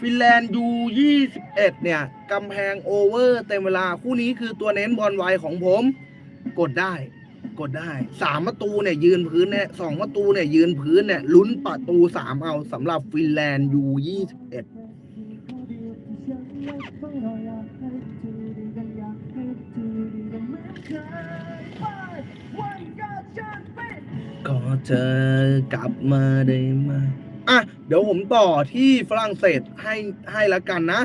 ฟินแลนด์ยูยี่สิบเนี่ยกำแพงโอเวอร์เต็มเวลา คู่นี้คือตัวเน้นบอลไวของผม กดได้ กดได้สามประตูเนี่ยยืนพื้นเนี่ยสองประตูเนี่ยยืนพื้นเนี่ยลุ้นประตูสามเอาสำหรับฟินแลนด์ยูยี่สิบเอ็ดก็เจอกลับมาได้ไหม อะเดี๋ยวผมต่อที่ฝรั่งเศสให้ให้ละกันนะ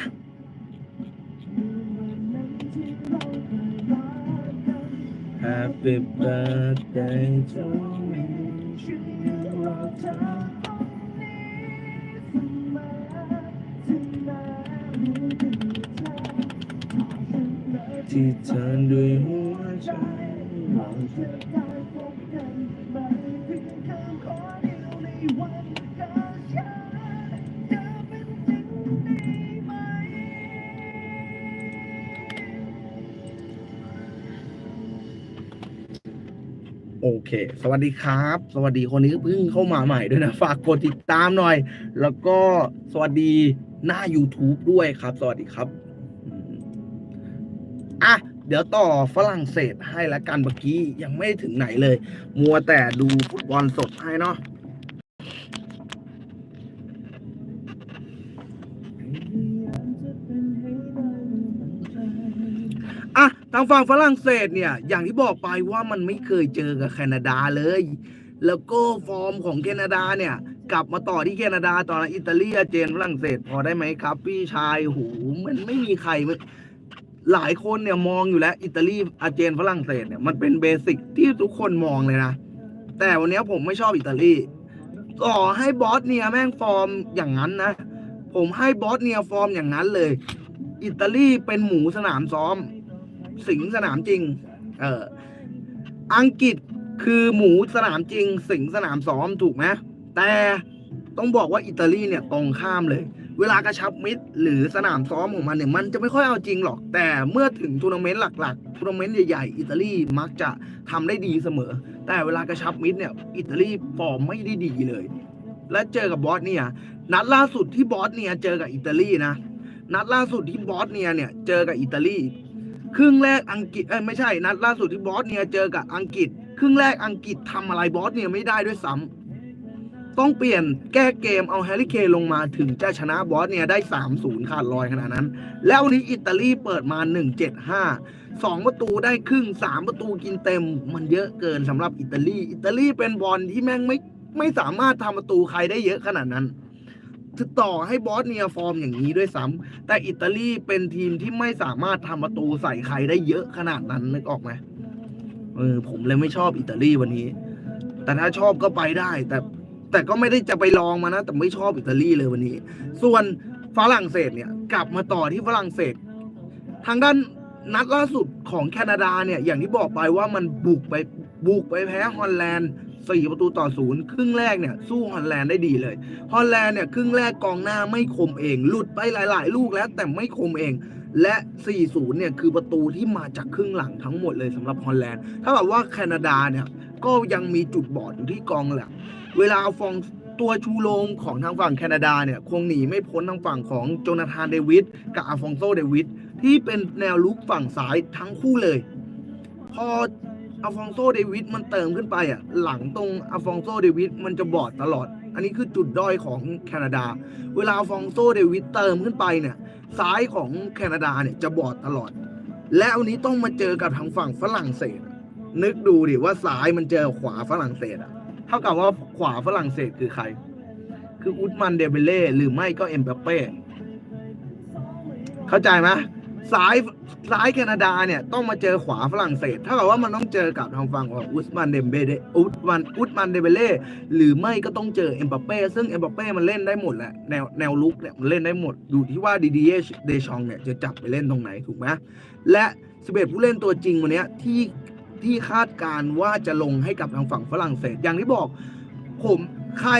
Happy birthday to me ที่เธอด้วยหัวใจ โอเค สวัสดีครับ สวัสดีคนนี้เพิ่งเข้ามาใหม่ด้วยนะ ฝากกดติดตามหน่อย แล้วก็สวัสดีหน้า YouTube ด้วยครับ สวัสดีครับอะเดี๋ยวต่อฝรั่งเศสให้ละกันเมื่อกี้ยังไม่ถึงไหนเลย มัวแต่ดูฟุตบอลสดให้เนาะ ทางฝั่งฝรั่งเศสเนี่ย อย่างที่บอกไปว่ามันไม่เคยเจอกับแคนาดาเลย แล้วก็ฟอร์มของแคนาดาเนี่ย กลับมาต่อที่แคนาดาตอนอิตาลีอาเจนฝรั่งเศสพอได้ไหมครับ พี่ชายโหมันไม่มีใครมันหลายคนเนี่ยมองอยู่แล้วอิตาลีอาเจนฝรั่งเศสเนี่ยมันเป็นเบสิกที่ทุกคนมองเลยนะ แต่วันนี้ผมไม่ชอบอิตาลีต่อให้บอสเนียแม่งฟอร์มอย่างนั้นนะ ผมให้บอสเนียฟอร์มอย่างนั้นเลย อิตาลีเป็นหมูสนามซ้อม สิงสนามจริง เอออังกฤษคือหมูสนามจริง สิงสนามซ้อมถูกไหมแต่ต้องบอกว่าอิตาลีเนี่ยตรงข้ามเลย เวลากระชับมิตรหรือสนามซ้อมของมันเนี่ยมันจะไม่ค่อยเอาจริงหรอก แต่เมื่อถึงทัวร์นาเมนต์หลักๆทัวร์นาเมนต์ใหญ่ๆอิตาลีมักจะทำได้ดีเสมอ แต่เวลากระชับมิตรเนี่ยอิตาลีฟอร์มไม่ได้ดีเลย และเจอกับบอสเนี่ยนัดล่าสุดที่บอสเนี่ยเจอกับอิตาลีนะนัดล่าสุดที่บอสเนียเนี่ยเจอกับอิตาลี ครึ่งแรกอังกฤษเอ้ไม่ใช่นัดล่าสุดที่บอสเนียเจอกับอังกฤษ ครึ่งแรกอังกฤษทำอะไรบอสเนียไม่ได้ด้วยซ้ำต้องเปลี่ยนแก้เกมเอาแฮร์รี่เคนลงมาถึงจะชนะบอสเนียได้ 3-0ขาดลอยขนาดนั้น แล้ววันนี้อิตาลีเปิดมา 1-7-5 2ประตูได้ครึ่ง3ประตูกินเต็ม มันเยอะเกินสำหรับอิตาลี อิตาลีเป็นบอลที่แม่งไม่ไม่สามารถทำประตูใครได้เยอะขนาดนั้น ต่อให้บอสเนียฟอร์มอย่างนี้ด้วยซ้ำแต่อิตาลีเป็นทีมที่ไม่สามารถทำประตูใส่ใครได้เยอะขนาดนั้นนึกออกไหมเออผมเลยไม่ชอบอิตาลีวันนี้ แต่ถ้าชอบก็ไปได้ แต่แต่ก็ไม่ได้จะไปลองมานะ แต่ไม่ชอบอิตาลีเลยวันนี้ ส่วนฝรั่งเศสเนี่ย กลับมาต่อที่ฝรั่งเศส ทางด้านนัดล่าสุดของแคนาดาเนี่ย อย่างที่บอกไปว่ามันบุกไปบุกไปแพ้ฮอลแลนด์ สี่ประตูต่อศูนย์ครึ่งแรกเนี่ยสู้ฮอลแลนด์ได้ดีเลยฮอลแลนด์เนี่ยครึ่งแรกกองหน้าไม่คมเอง หลุดไปหลาย ๆ ลูกแล้วแต่ไม่คมเอง และ 4-0 เนี่ยคือประตูที่มาจากครึ่งหลังทั้งหมดเลยสำหรับฮอลแลนด์ถ้าแบบว่าแคนาดาเนี่ยก็ยังมีจุดบอดอยู่ที่กองหลังเวลาฟองตัวชูโรงของทางฝั่งแคนาดาเนี่ยคงหนีไม่พ้นทางฝั่งของโจนาธานเดวิดกับอาฟองโซเดวิดที่เป็นแนวลุกฝั่งซ้ายทั้งคู่เลย พอ อาฟองโซเดวิดมันเติมขึ้นไปอะหลังตรงอาฟองโซเดวิดมันจะบอดตลอด อันนี้คือจุดด้อยของแคนาดา เวลาอาฟองโซเดวิดเติมขึ้นไปเนี่ยซ้ายของแคนาดาเนี่ยจะบอดตลอด และวันนี้ต้องมาเจอกับทางฝั่งฝรั่งเศส นึกดูดิว่าซ้ายมันเจอขวาฝรั่งเศสอะเท่ากับว่าขวาฝรั่งเศสคือใคร คืออุตมันเดเบเล่หรือไม่ก็เอ็มเปเป้เข้าใจไหม ซ้ายซ้ายแคนาดาเนี่ยต้องมาเจอขวาฝรั่งเศสเท่ากับว่ามันต้องเจอกับทางฝั่งของอุสมันเดมเบเดอุสมันอุสมันเดเบเล่หรือไม่ก็ต้องเจอเอ็มบัปเป้ซึ่งเอ็มบัปเป้มันเล่นได้หมดแหละแนวแนวลุกเนี่ยมันเล่นได้หมดอยู่ที่ว่าดีดีเดชองเนี่ยจะจับไปเล่นตรงไหนถูกไหมและ11ผู้เล่นตัวจริงวันนี้ที่ที่คาดการณ์ว่าจะลงให้กับทางฝั่งฝรั่งเศส อย่างที่บอก ผมใคร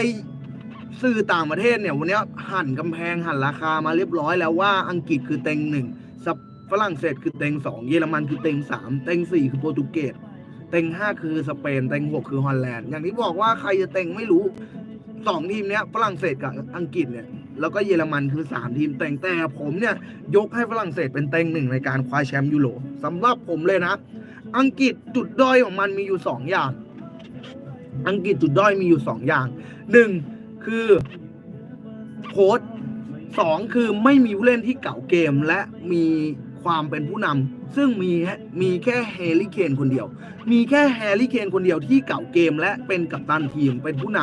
สื่อต่างประเทศเนี่ยวันนี้หั่นกำแพงหั่นราคามาเรียบร้อยแล้วว่าอังกฤษคือเต็งหนึ่ง ฝรั่งเศสคือเต็งสองเยอรมันคือเต็งสามเต็งสี่คือโปรตุเกสเต็งห้าคือสเปนเต็งหกคือฮอลแลนด์อย่างที่บอกว่าใครจะเต็งไม่รู้สองทีมเนี้ยฝรั่งเศสกับอังกฤษเนี่ยแล้วก็เยอรมันคือ 3 ทีมแต่งแต่ผมเนี่ยยกให้ฝรั่งเศสเป็นเต็งหนึ่งในการคว้าแชมป์ยูโรสำหรับผมเลยนะ อังกฤษจุดด้อยของมันมีอยู่ 2 อย่าง อังกฤษจุดด้อยมีอยู่ 2 อย่างหนึ่งคือโค้ชสองคือไม่มีผู้เล่นที่เก่าเกมและมี ความเป็นผู้นำซึ่งมีมีแค่แฮร์รี่เคนคนเดียว มีแค่แฮร์รี่เคนคนเดียวที่เก่าเกมและเป็นกัปตันทีมเป็นผู้น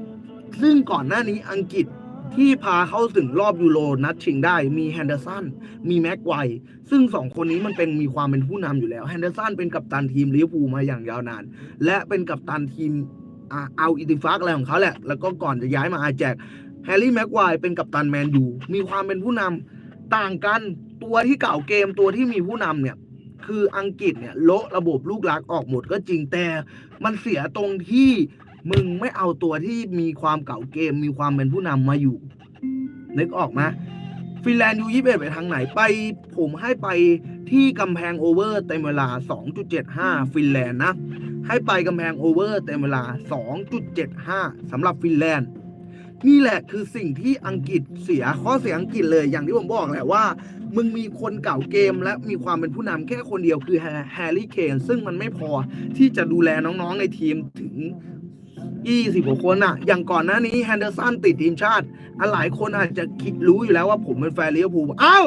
ำซึ่งก่อนหน้านี้อังกฤษที่พาเข้าถึงรอบยูโรนัดชิงได้มีแฮนเดอร์สันมีแม็กไกวซึ่งสองคนนี้มันเป็นมีความเป็นผู้นำอยู่แล้วแฮนเดอร์สันเป็นกัปตันทีมลิเวอร์พูลมาอย่างยาวนาน และเป็นกัปตันทีมเอาอิติฟักอะไรของเขาแหละ แล้วก็ก่อนจะย้ายมาอาแจกแฮร์รี่แม็กไกวเป็นกัปตันแมนยูมีความเป็นผู้นำ ต่างกันตัวที่เก่าเกมตัวที่มีผู้นำเนี่ย คืออังกฤษเนี่ยโละระบบลูกลักออกหมดก็จริงแต่มันเสียตรงที่มึงไม่เอาตัวที่มีความเก่าเกม มีความเป็นผู้นำมาอยู่ นึกออกไหมฟินแลนด์ยูยี่สิบเอ็ดไปทางไหนไป ผมให้ไปที่กำแพงโอเวอร์เต็มเวลา 2.75 ฟินแลนด์นะ ให้ไปกำแพงโอเวอร์เต็มเวลา 2.75สำหรับฟินแลนด์ นี่แหละคือสิ่งที่อังกฤษเสียข้อเสียอังกฤษเลยอย่างที่ผมบอกแหละว่า มึงมีคนเก่าเกมและมีความเป็นผู้นำแค่คนเดียวคือแฮร์รี่เคนซึ่งมันไม่พอที่จะดูแลน้องๆในทีมถึง20กว่าคนอะอย่างก่อนหน้านี้แฮนเดอร์สันติดทีมชาติอหลายคนอาจจะคิดรู้อยู่แล้วว่าผมเป็นแฟนลิเวอร์พูลอ้าว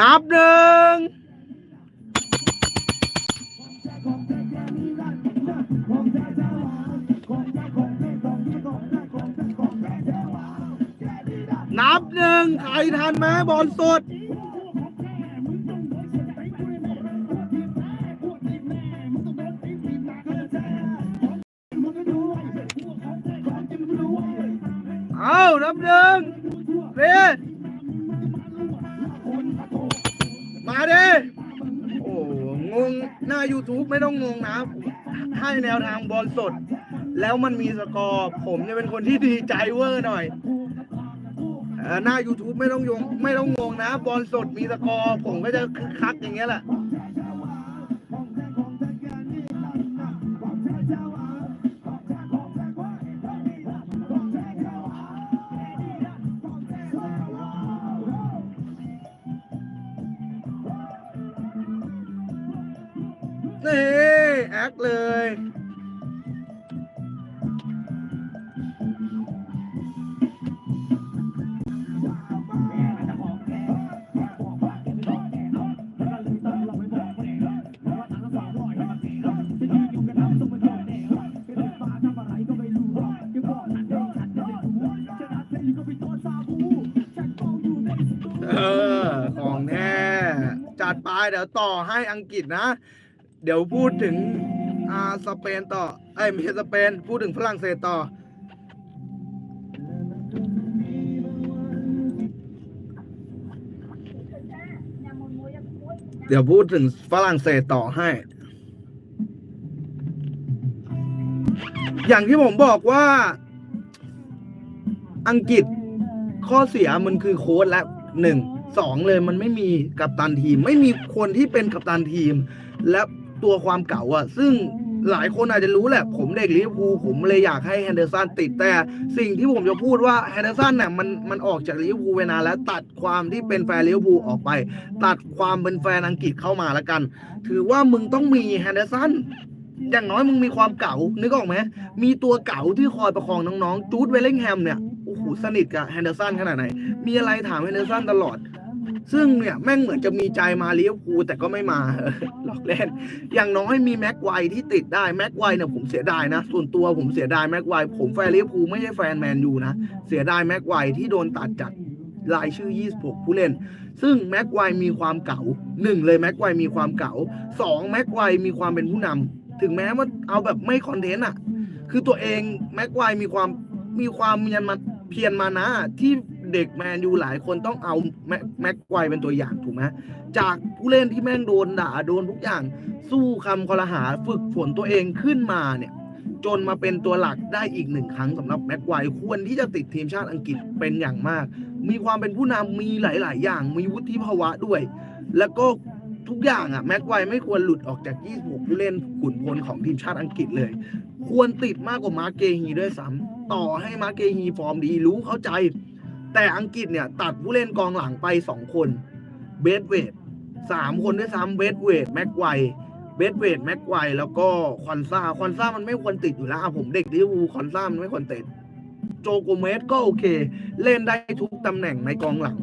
นับหนึ่งนับหนึ่งใครทันไหมบอลสด YouTube ไม่ต้องงงนะให้แนวทางบอลสด แล้วมันมีสกอร์ผมจะเป็นคนที่ดีใจเวอร์หน่อยหน้า YouTube ไม่ต้องยงไม่ต้องงงนะ บอลสดมีสกอร์ผมก็จะคึกคักอย่างเงี้ยแหละ นี่แอคเลย เออ ของแท้จัดไปเดี๋ยวต่อให้อังกฤษนะ เดี๋ยวพูดถึงอาสเปนต่อเอ้ยไม่ใช่สเปน พูดถึงฝรั่งเศสต่อ เดี๋ยวพูดถึงฝรั่งเศสต่อให้ อย่างที่ผมบอกว่า อังกฤษข้อเสียมันคือโค้ดและหนึ่งสองเลยมันไม่มีกัปตันทีม ไม่มีคนที่เป็นกัปตันทีม และ ตัวความเก่าอะซึ่งหลายคนอาจจะรู้แหละ ผมเด็กลิเวอร์พูลผมเลยอยากให้แฮนเดอร์สันติดแต่สิ่งที่ผมจะพูดว่าแฮนเดอร์สันเนี่ยมันมันออกจากลิเวอร์พูลไปนานแล้วตัดความที่เป็นแฟนลิเวอร์พูลออกไป ตัดความเป็นแฟนอังกฤษเข้ามาแล้วกัน ถือว่ามึงต้องมีแฮนเดอร์สันอย่างน้อยมึงมีความเก่านึกออกไหมมีตัวเก่าที่คอยประคองน้องๆจูดเวลลิงแฮมเนี่ยโอ้โหสนิทกับแฮนเดอร์สันขนาดไหนมีอะไรถามแฮนเดอร์สันตลอด ซึ่งเนี่ยแม่งเหมือนจะมีใจมาเลี้ยวคูแต่ก็ไม่มาหลอกเล่น อย่างน้อยมีแม็กไวที่ติดได้แม็กไวเนี่ยผมเสียดายนะ ส่วนตัวผมเสียดายแม็กไวผมแฟนเลี้ยวคูไม่ใช่แฟนแมนยูนะ เสียดายแม็กไวที่โดนตัดจากรายชื่อ 26 ผู้เล่น ซึ่งแม็กไวมีความเก่าหนึ่งเลยแม็กไวมีความเก่าสองแม็กไวมีความเป็นผู้นำถึงแม้ว่าเอาแบบไม่คอนเทนต์อะ คือตัวเองแม็กไวมีความมีความเมียนมาเพียรมานะที่ เด็กแมนยูหลายคนต้องเอาแม็กแม็กไวเป็นตัวอย่างถูกไหมจากผู้เล่นที่แม่งโดนด่าโดนทุกอย่างสู้คำคอรหาฝึกฝนตัวเองขึ้นมาเนี่ยจนมาเป็นตัวหลักได้อีกหนึ่งครั้งสำหรับแม็กไวควรที่จะติดทีมชาติอังกฤษเป็นอย่างมาก มีความเป็นผู้นำมีหลาย ๆ อย่าง มีวุฒิภาวะด้วย แล้วก็ทุกอย่างอะแม็กไวไม่ควรหลุดออกจาก 26 ผู้เล่นขุนพลของทีมชาติอังกฤษเลย ควรติดมากกว่ามาร์เกฮีด้วยซ้ำต่อให้มาร์เกฮีฟอร์มดีรู้เข้าใจ แต่อังกฤษเนี่ยตัดผู้เล่นกองหลังไป 2 คนเบสเวดสามคนด้วยซ้ำเบสเวดแม็กไวเบสเวดแม็กไวแล้วก็คอนซ่าคอนซ่ามันไม่ควรติดอยู่แล้วผมเด็กลิเวอร์พูลคอนซ่ามันไม่ควรติดโจโกเมสก็โอเค เล่นได้ทุกตำแหน่งในกองหลัง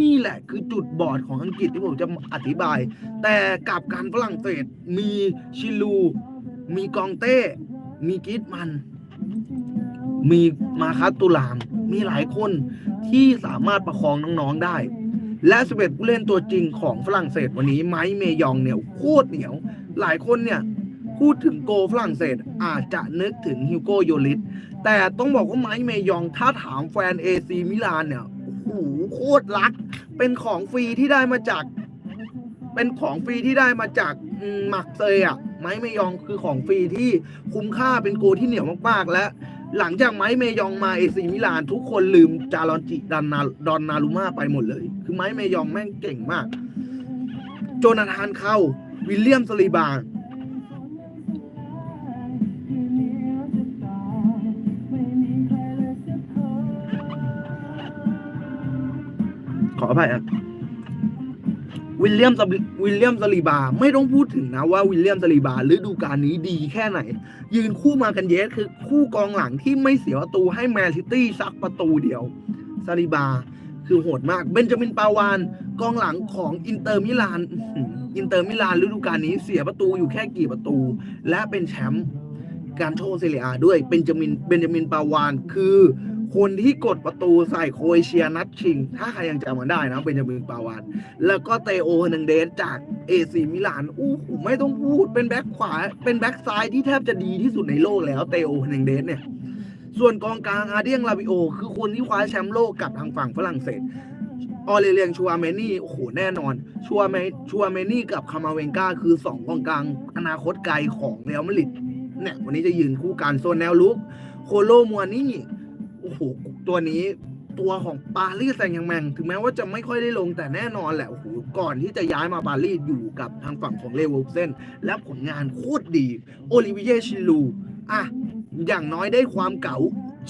นี่แหละคือจุดบอดของอังกฤษที่ผมจะอธิบาย แต่กับการฝรั่งเศสมีชิลู มีกองเต้ มีกิตมัน มีมาคัสตุลาม มีหลายคน ที่สามารถประคองน้องๆได้ และสเ็ผู้เล่นตัวจริงของฝรั่งเศสวันนี้ไมค์เมยองเนี่ยโคตรเหนียว หลายคนเนี่ยพูดถึงโกฝรั่งเศสอาจจะนึกถึงฮิวโกโยลิสแต่ต้องบอกว่าไมค์เมยองถ้าถามแฟนเอซีมิลานเนี่ยโอ้โหโคตรรัก เป็นของฟรีที่ได้มาจาก เป็นของฟรีที่ได้มาจากมหมักเซยอะไม้เมยองคือของฟรีที่คุ้มค่าเป็นโกที่เหนียวมากๆและ หลังจากไม้เมยองมาเอซีมิลาน ทุกคนลืมจารอนจิดันนาดอนนารุมาไปหมดเลย คือไม้เมยองแม่งเก่งมาก โจนาธานเข้า วิลเลียมสลีบาขออภัยครับ วิลเลียมสลิวิลเลียมสลีบา ไม่ต้องพูดถึงนะว่าวิลเลียมสลีบาฤดูกาลนี้ดีแค่ไหน ยืนคู่มากันเยสคือคู่กองหลังที่ไม่เสียประตูให้แมนซิตี้สักประตูเดียวซาลิบาคือโหดมากเบนจามินปาวานกองหลังของอินเตอร์มิลานอินเตอร์มิลานฤดูกาลนี้เสียประตูอยู่แค่กี่ประตู และเป็นแชมป์การโชว์เซเรียด้วยเบนจามินเบนจามินปาวานคือ คนที่กดประตูใส่โคเอเชียนัดชิง ถ้าใครยังจำมันได้นะเบนจามินปาวานแล้วก็เตโอเฮนังเดสจากเอซีมิลานอู้หูไม่ต้องพูดเป็นแบ็คขวา เป็นแบ็คซ้ายที่แทบจะดีที่สุดในโลกแล้วเตโอเฮนังเดสเนี่ย ส่วนกองกลางอาเดียงลาบิโอ คือคนที่คว้าแชมป์โลกกับทางฝั่งฝรั่งเศสออเรเลียงชัวเมนี่โอ้โหแน่นอน ชัวเมชัวเมนี่กับคามาเวนกาคือสองกองกลางอนาคตไกลของเรอัลมาดริดเนี่ยวันนี้จะยืนคู่กันโซนแนวลุกโคโลมัวนี่ โหตัวนี้ตัวของปารีสแซงต์แร์แมงถึงแม้ว่าจะไม่ค่อยได้ลงแต่แน่นอนแหละโอ้โหก่อนที่จะย้ายมาปารีสอยู่กับทางฝั่งของเลเวลเซนและผลงานโคตรดี โอลิเวียชิลูอะอย่างน้อยได้ความเก๋า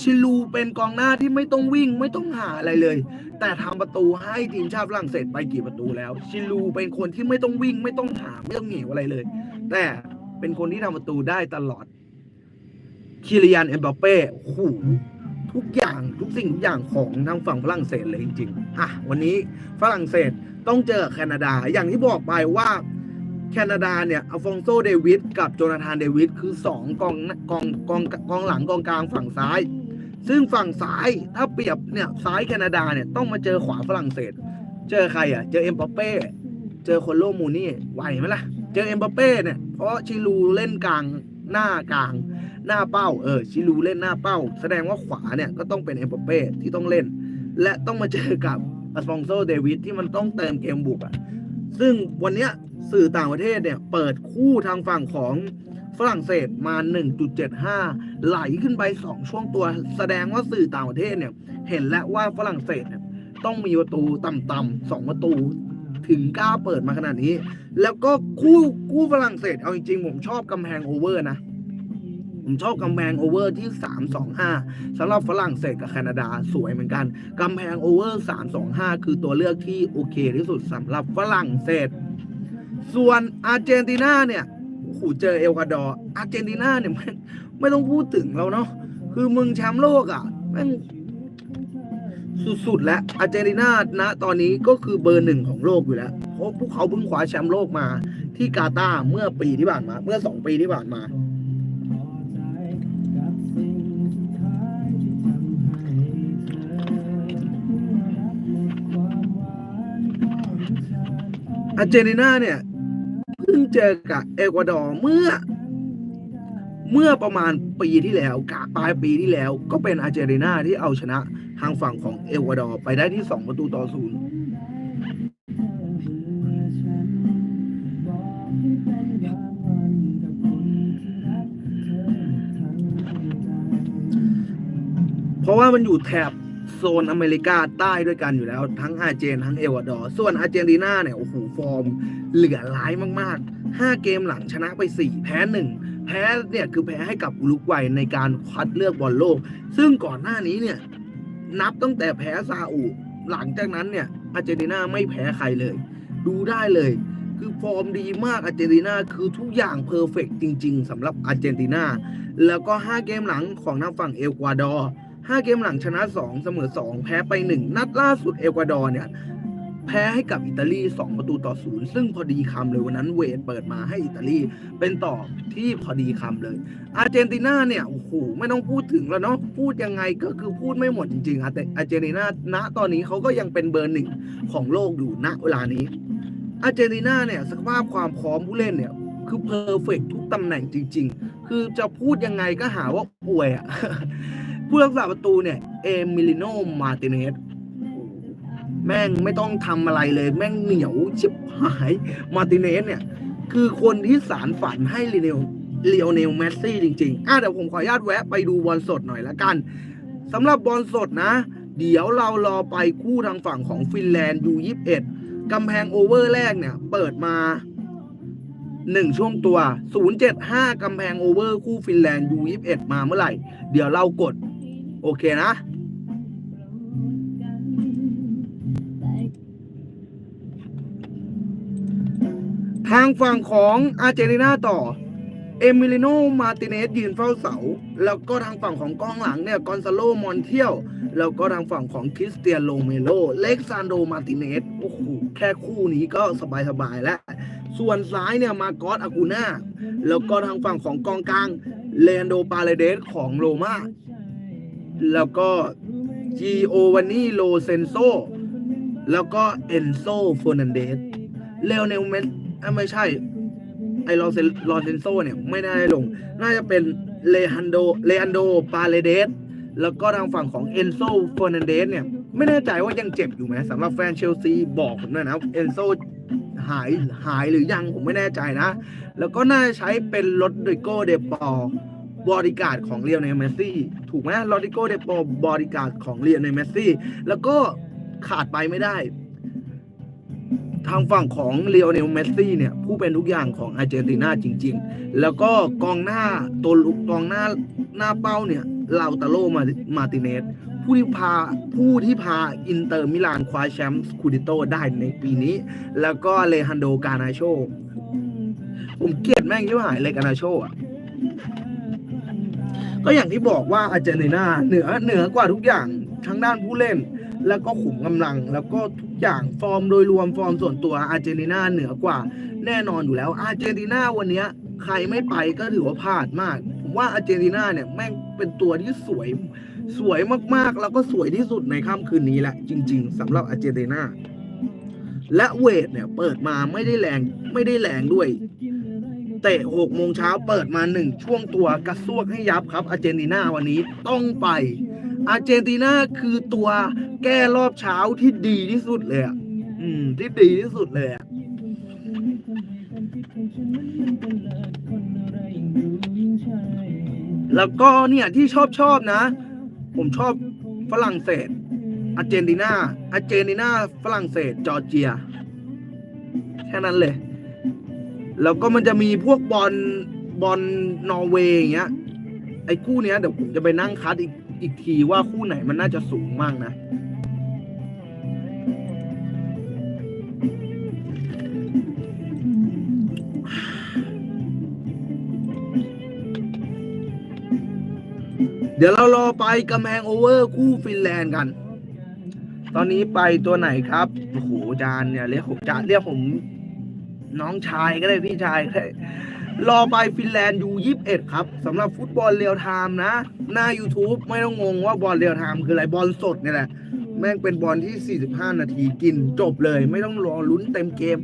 ชิลูเป็นกองหน้าที่ไม่ต้องวิ่งไม่ต้องหาอะไรเลย แต่ทำประตูให้ทีมชาติฝรั่งเศสไปกี่ประตูแล้ว ชิลูเป็นคนที่ไม่ต้องวิ่งไม่ต้องหาไม่ต้องเหนียวอะไรเลย แต่เป็นคนที่ทำประตูได้ตลอดคิริยานเอ็มบัปเป้โอ้โห ทุกอย่างทุกสิ่งทุกอย่างของทางฝั่งฝรั่งเศสเลยจริงๆอะวันนี้ฝรั่งเศสต้องเจอแคนาดาอย่างที่บอกไปว่าแคนาดาเนี่ยอฟองโซเดวิดกับโจนาธานเดวิดคือสองกองกองกองกองหลังกองกลางฝั่งซ้าย ซึ่งฝั่งซ้ายถ้าเปรียบเนี่ยซ้ายแคนาดาเนี่ยต้องมาเจอขวาฝรั่งเศส เจอใครอะ เจอเอ็มบัปเป้เจอคนโลมูนี่ไหวไหมล่ะ เจอเอ็มบัปเป้เนี่ยเพราะชิลูเล่นกลางหน้ากลาง หน้าเป้าเออชิลูเล่นหน้าเป้า แสดงว่าขวาเนี่ยก็ต้องเป็นเอ็มบัปเป้ที่ต้องเล่น และต้องมาเจอกับอัลฟองโซเดวิดที่มันต้องเติมเกมบุกอะซึ่งวันเนี้ยสื่อต่างประเทศเนี่ยเปิดคู่ทางฝั่งของฝรั่งเศสมา 1.75 ไหลขึ้นไป 2 ช่วงตัว แสดงว่าสื่อต่างประเทศเนี่ย เห็นแล้วว่าฝรั่งเศสเนี่ยต้องมีประตูต่ำๆสองประตู ถึงกล้าเปิดมาขนาดนี้ แล้วก็คู่คู่ฝรั่งเศสเอาจริงๆ ผมชอบกำแพงโอเวอร์นะ ผมชอบกำแพงโอเวอร์ที่ 325สำหรับฝรั่งเศสกับแคนาดาสวยเหมือนกันกำแพงโอเวอร์ 325 คือตัวเลือกที่โอเคที่สุดสำหรับฝรั่งเศส ส่วนอาร์เจนตินาเนี่ยโอ้โหเจอเอลกวาดอร์อาร์เจนตินาเนี่ยไม่ไม่ต้องพูดถึงแล้วเนาะคือมึงแชมป์โลกอะแม่งสุดๆ แล้วอาร์เจนตินาณตอนนี้ก็คือเบอร์หนึ่งของโลกอยู่แล้วเพราะพวกเขาเพิ่งคว้าแชมป์โลกมาที่กาตาร์เมื่อปีที่ผ่านมา เมื่อสองปีที่ผ่านมา อาร์เจนตินาเนี่ยเพิ่งเจอกับเอกวาดอร์เมื่อ เมื่อประมาณปีที่แล้วกะปลายปีที่แล้ว ก็เป็นอาร์เจนตินาที่เอาชนะทางฝั่งของเอกวาดอร์ไปได้ที่2ประตูต่อศูนย์เพราะว่ามันอยู่แถบ โซนอเมริกาใต้ด้วยกันอยู่แล้ว ทั้งอาร์เจน ทั้งเอวาดอร์ส่วนอาร์เจนตินาเนี่ยโอ้โหฟอร์มเหลือร้ายมากๆ 5 เกมหลังชนะไป 4 แพ้ 1 แพ้เนี่ยคือแพ้ให้กับอุรุกวัยในการคัดเลือกบอลโลก ซึ่งก่อนหน้านี้เนี่ยนับตั้งแต่แพ้ซาอุหลังจากนั้นเนี่ยอาร์เจนตินาไม่แพ้ใครเลย ดูได้เลยคือฟอร์มดีมากอาร์เจนตินาคือทุกอย่างเพอร์เฟกจริง ๆสำหรับอาร์เจนตินาแล้วก็ 5 เกมหลังของทางฝั่งเอกวาดอร์ 5 เกมหลังชนะ 2 เสมอ 2 แพ้ไป 1 นัดล่าสุดเอกวาดอร์เนี่ยแพ้ให้กับอิตาลี 2 ประตูต่อศูนย์ซึ่งพอดีคำเลยวันนั้นเวทเปิดมาให้อิตาลีเป็นต่อที่พอดีคำเลย อาร์เจนตินาเนี่ยโอ้โหไม่ต้องพูดถึงแล้วเนาะพูดยังไงก็คือพูดไม่หมดจริงๆอาร์เจนตินาณตอนนี้เขาก็ยังเป็นเบอร์หนึ่งของโลกอยู่ณเวลานี้ อาร์เจนตินาเนี่ยสภาพความพร้อมผู้เล่นเนี่ยคือเพอร์เฟกทุกตำแหน่งจริง ๆ คือจะพูดยังไงก็หาว่าอวยอะ ผู้รักษาประตูเนี่ย เอมิลิโนมาติเนสแม่งไม่ต้องทำอะไรเลย แม่งเหนียวชิบหายมาติเนสเนี่ย คือคนที่สารฝันให้ลีเนลเลียวเนลเมสซี่จริงๆอะเดี๋ยวผมขออนุญาตแวะไปดูบอลสดหน่อยละกันสำหรับบอลสดนะ เดี๋ยวเรารอไปคู่ทางฝั่งของฟินแลนด์ยูยิบเอ็ดกำแพงโอเวอร์แรกเนี่ย เปิดมาหนึ่งช่วงตัว 075 กำแพงโอเวอร์คู่ฟินแลนด์ยูยิบเอ็ดมาเมื่อไหร่ เดี๋ยวเรากด โอเคนะ ทางฝั่งของอาร์เจนตินาต่อ เอมิลิโนมาติเนสยืนเฝ้าเสา แล้วก็ทางฝั่งของกองหลังเนี่ยกอนซาโลมอนเทียลแล้วก็ทางฝั่งของคริสเตียนโลเมโล เล็กซานโดมาติเนสโอ้โหแค่คู่นี้ก็สบายๆแล้วส่วนซ้ายเนี่ยมากอสอากูน่าแล้วก็ทางฝั่งของกองกลางเลนโดปาเลเดสของโรมา แล้วก็จีโอวานีโลเซนโซแล้วก็เอนโซฟอนันเดสเลโอเนลเมสไม่ใช่ ไอลอเซนลอเซนโซเนี่ยไม่ได้ลง น่าจะเป็นเลฮันโดเลอันโดปาเลเดสแล้วก็ทางฝั่งของเอนโซฟอนันเดสเนี่ย ไม่แน่ใจว่ายังเจ็บอยู่ไหมสำหรับแฟนเชลซีบอกผมหน่อยนะเอนโซหายหายหรือยังผมไม่แน่ใจนะ แล้วก็น่าใช้เป็นรถโดโกเดปอร์ บอดี้การ์ดของเรียวเนเมสซี่ถูกไหมรถดิโกเดปอร์บอดี้การ์ดของเรียวเนเมสซี่แล้วก็ขาดไปไม่ได้ ทางฝั่งของเลโอเนลเมสซี่เนี่ย ผู้เป็นทุกอย่างของอาร์เจนตินาจริง ๆ แล้วก็กองหน้าตัวลุกกองหน้าหน้าเป้าเนี่ยลาตาโลมามาติเนสผู้ที่พาผู้ที่พาอินเตอร์มิลานคว้าแชมป์คูดิโตได้ในปีนี้ แล้วก็เลฮันโดกานาโช ผมเกลียดแม่งยิ่งหายเลยกานาโชอะ ก็อย่างที่บอกว่าอาร์เจนตินาเหนือเหนือกว่าทุกอย่างทั้งด้านผู้เล่น แล้วก็ขุมกำลัง แล้วก็ทุกอย่างฟอร์มโดยรวมฟอร์มส่วนตัวอาร์เจนตินาเหนือกว่าแน่นอนอยู่แล้วอาร์เจนตินาวันนี้ใครไม่ไปก็ถือว่าพลาดมาก ผมว่าอาร์เจนตินาเนี่ยแม่งเป็นตัวที่สวยสวยมากๆ แล้วก็สวยที่สุดในค่ำคืนนี้แหละ จริง ๆสำหรับอาร์เจนตินาและเวทเนี่ยเปิดมาไม่ได้แรงไม่ได้แรงด้วย เตะหกโมงเช้าเปิดมาหนึ่งช่วงตัวกระซวกให้ยับครับอาร์เจนตินาวันนี้ต้องไปอาร์เจนตินาคือตัวแก้รอบเช้าที่ดีที่สุดเลยอะอืม ที่ดีที่สุดเลยอะแล้วก็เนี่ยที่ชอบชอบนะ ผมชอบฝรั่งเศส อาร์เจนตินาอาร์เจนตินาฝรั่งเศสจอร์เจีย แค่นั้นเลย แล้วก็มันจะมีพวกบอลบอลนอร์เวย์อย่างเงี้ย ไอ้คู่เนี้ยเดี๋ยวผมจะไปนั่งคัดอีกอีกทีว่าคู่ไหนมันน่าจะสูงมากนะ เดี๋ยวเรารอไปกำแพงโอเวอร์คู่ฟินแลนด์กัน ตอนนี้ไปตัวไหนครับ โอ้โหจานเนี่ยเรียกผมจานเรียกผม น้องชายก็ได้พี่ชายรอไปฟินแลนด์ยูยี่สิบเอ็ดครับสำหรับฟุตบอลเรียลไทม์นะ หน้า YouTube ไม่ต้องงงว่าบอลเรียลไทม์คืออะไรบอลสดนี่แหละ แม่งเป็นบอลที่ 45 นาทีกินจบเลย ไม่ต้องรอลุ้นเต็มเกม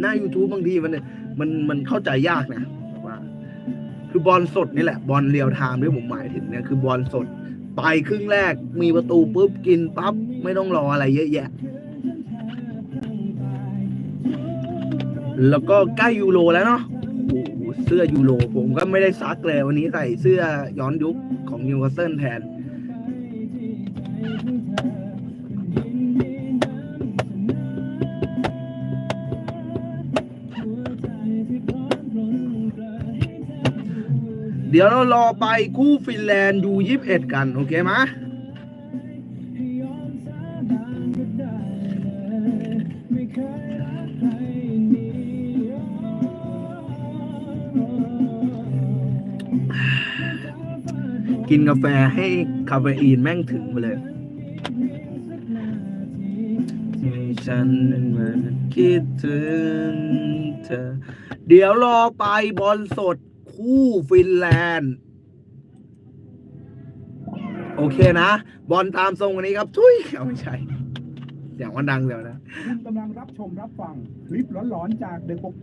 หน้า YouTube บางทีมันมันมันเข้าใจยากนะว่า คือบอลสดนี่แหละบอลเรียลไทม์ที่ผมหมายถึงเนี่ยคือบอลสด ไปครึ่งแรกมีประตูปุ๊บกินปั๊บไม่ต้องรออะไรเยอะแยะ แล้วก็ใกล้ยูโรแล้วเนาะเสื้อยูโรผมก็ไม่ได้ซักเลยวันนี้ใส่เสื้อย้อนยุคของนิวคาสเซิลแทน เดี๋ยวเรารอไปคู่ฟินแลนด์ยูยิบเอ็ดกัน โอเคไหม กินกาแฟให้คาเฟอีนแม่งถึงไปเลยให้ฉันมันคิดถึงเธอ เดี๋ยวรอไปบอลสดคู่ฟินแลนด์ โอเคนะ บอลตามทรงวันนี้ครับ ทุยเอาไม่ใช่เสียงมันดังเดี๋ยวนะคุณกำลังรับชมรับฟัง คลิปหลอนๆจากเดอะปก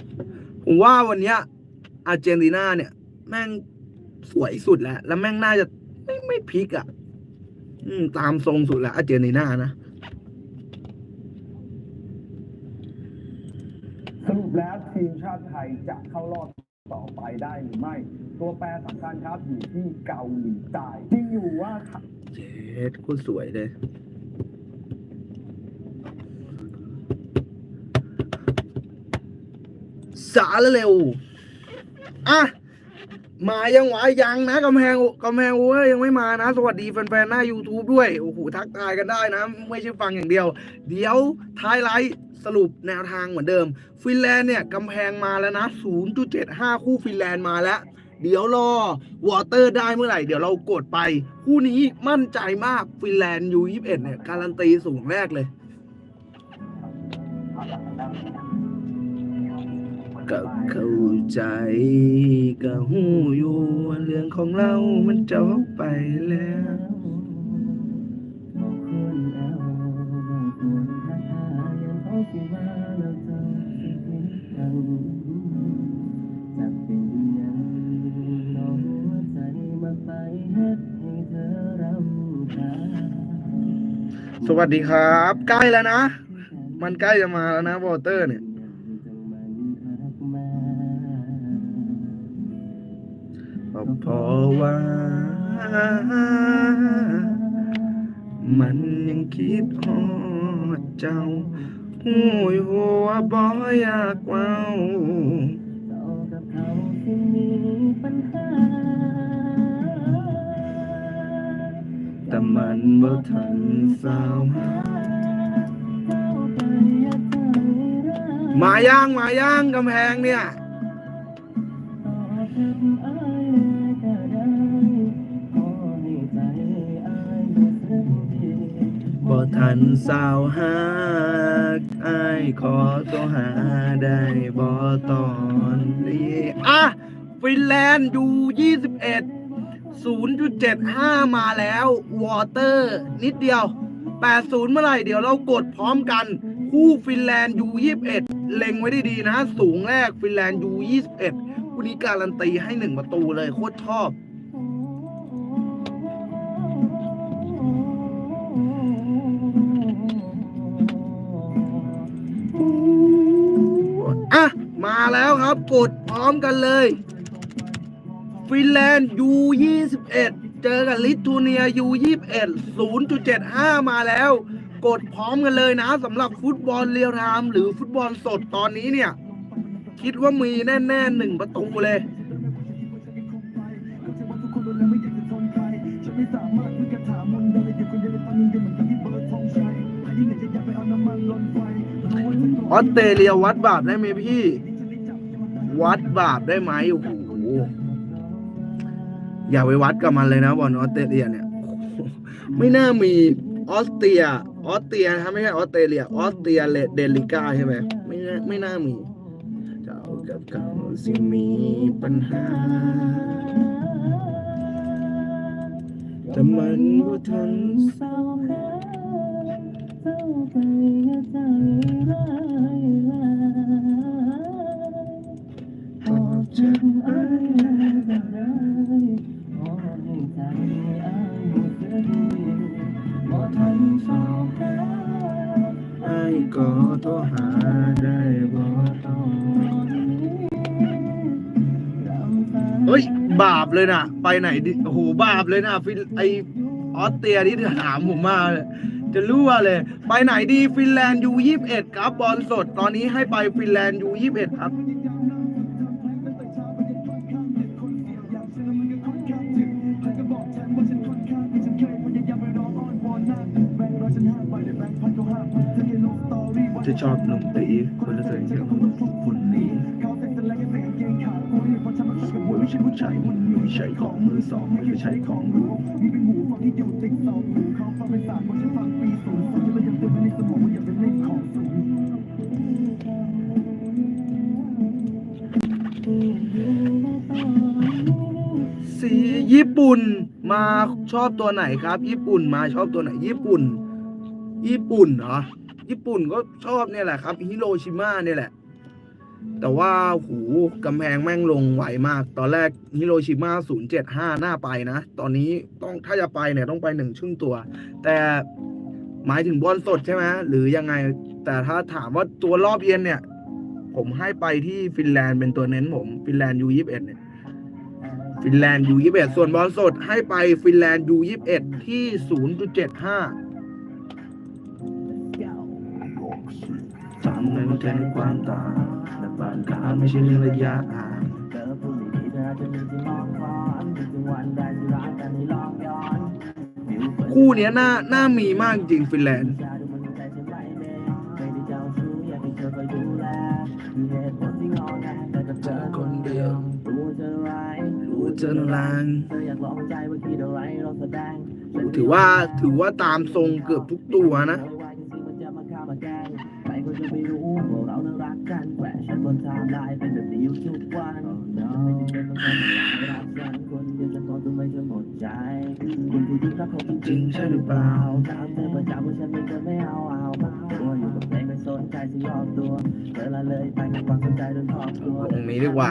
ผมว่าวันเนี้ยอาร์เจนตินาเนี่ย แม่ง สวยสุดแล้ว แล้วแม่งน่าจะไม่ไม่พลิกอะ่ะ อืม ตามทรงสุดแล้วอาร์เจนตินานะสรุปแล้วทีมชาติไทยจะเข้ารอบต่อไปได้หรือไม่ ตัวแปรสำคัญครับอยู่ที่เกาหลีใต้จริงอยู่ว่าเจ็ดโคตรสวยเลยสาเร็ว อะ มายังวะยังนะกำแพงกำแพงโอ้ยยังไม่มานะ สวัสดีแฟนๆ หน้า YouTube ด้วย โอ้โห ทักทายกันได้นะ ไม่ใช่ฟังอย่างเดียว เดี๋ยวท้ายไลท์สรุปแนวทางเหมือนเดิม ฟินแลนด์เนี่ยกำแพงมาแล้วนะ 0.75 คู่ฟินแลนด์มาแล้ว เดี๋ยวรอวอเตอร์ได้เมื่อไหร่ เดี๋ยวเรากดไป คู่นี้มั่นใจมากฟินแลนด์ยู21เนี่ยการันตีสูงแรกเลย ก็เข้าใจก็หูอยู่ว่าเรื่องของเรามันจบไปแล้วสวัสดีครับ ใกล้แล้วนะ มันใกล้จะมาแล้วนะวอเตอร์เนี่ย คิดฮอดเจ้าหูยหัวบ่อยากเว้าแต่มันบ่ทันสาวหามาย่างมาย่างกำแพงเนี่ย ทันสาวหากอายขอตัวหาได้บ่ตอนนี้อะฟินแลนด์อยู่21 0.75 มาแล้ววอเตอร์ นิดเดียว 80 เมื่อไหร่เดี๋ยวเรากดพร้อมกัน คู่ฟินแลนด์ยู21 เล็งไว้ดีๆนะ สูงแรกฟินแลนด์ยู21คู่นี้การันตีให้หนึ่งประตูเลยโคตรชอบ แล้วครับ กดพร้อมกันเลย ฟินแลนด์ยู21เจอกับลิทัวเนียยู21 0.75 มาแล้ว กดพร้อมกันเลยนะสำหรับฟุตบอลเรียลไทม์หรือฟุตบอลสดตอนนี้เนี่ย คิดว่ามีแน่ๆหนึ่งประตูเลยออสเตรเลียวัดบาปได้ไหมพี่ วัดบาปได้ไหมโอ้โหอย่าไปวัดกับมันเลยนะบอลออสเตรเลียเนี่ย ไม่น่ามีออสเตรีย ออสเตรียถ้าไม่ใช่ออสเตรเลีย ออสเตรียเดลิก้าใช่ไหมไม่น่าไม่น่ามีเจ้ากับเขาสิมีปัญหาแต่มันบ่ทันสาวหาตอบจา กอ้ายบ่ทันสาหาอายก็โทรหาได้บ่ต้องเฮ้ย บาปเลยนะ ไปไหนดิ โอ้โห บาปเลยนะฟินไอออสเตรียที่ถามผมมาเลยจะรู้ว่าเลย ไปไหนดี ฟินแลนด์ยูยี่สิบเอ็ดครับบอลสด ตอนนี้ให้ไปฟินแลนด์ยูยี่สิบเอ็ดครับ ชอบหนุ่ตีคนละเสีองกับคนนี้สมมติว่าใช่ผู้ชายมันอยู่ใช้ของมือสองไม่ใช่ของรู้นี่เป็นหูฟังที่อยู่ติดต่อกหูเขาฟังเป็นศาสตร์ของฉัฟังปีศูนย์ศูนย์แล้วยังเต็มไปในสมองมันยังเป็นเลขของศูนย์สีญี่ปุ่นมาชอบตัวไหนครับ ญี่ปุ่นมาชอบตัวไหน ญี่ปุ่น ญี่ปุ่นเหรอ ญี่ปุ่นก็ชอบเนี่ยแหละครับฮิโรชิมาเนี่ยแหละ แต่ว่าหูกำแพงแม่งลงไหวมาก ตอนแรกฮิโรชิมา075 หน้าไปนะ ตอนนี้ต้องถ้าจะไปเนี่ยต้องไปหนึ่งชึ่งตัว แต่หมายถึงบอลสดใช่ไหมหรือยังไง แต่ถ้าถามว่าตัวรอบเย็นเนี่ย ผมให้ไปที่ฟินแลนด์เป็นตัวเน้นผมฟินแลนด์ยูยี่สิบเอ็ดเนี่ยฟินแลนด์ยูยี่สิบเอ็ดส่วนบอลสดให้ไปฟินแลนด์ยูยี่สิบเอ็ดที่ศูนย์จุดเจ็ดห้า ทำให้มันแทนความต่างแต่บางครั้งไม่ใช่เรื่องระยะห่างเจอผู้ดีๆเธอจะมีที่มองคอนถึงวันใดที่รักกันให้ลองย้อนคู่เนี้ยน่าน่ามีมากจริงฟินแลนด์คนเดียวรู้เธอร้ายรู้จอลางเธออยากลองใจว่าคิดอะไรเราแสดงถือว่าถือว่าตามทรงเกือบทุกตัวนะ คุณผู้หญิงรักเขาจริงใช่หรือเปล่าถามเธอประจำว่าฉันไม่เคยไม่เอาเอาตัวอยู่กับเพลงไม่สนใจสิ่งรอบตัวเธอละเลยไปกับความสนใจโดนครอบครัวตรงนี้ดีกว่า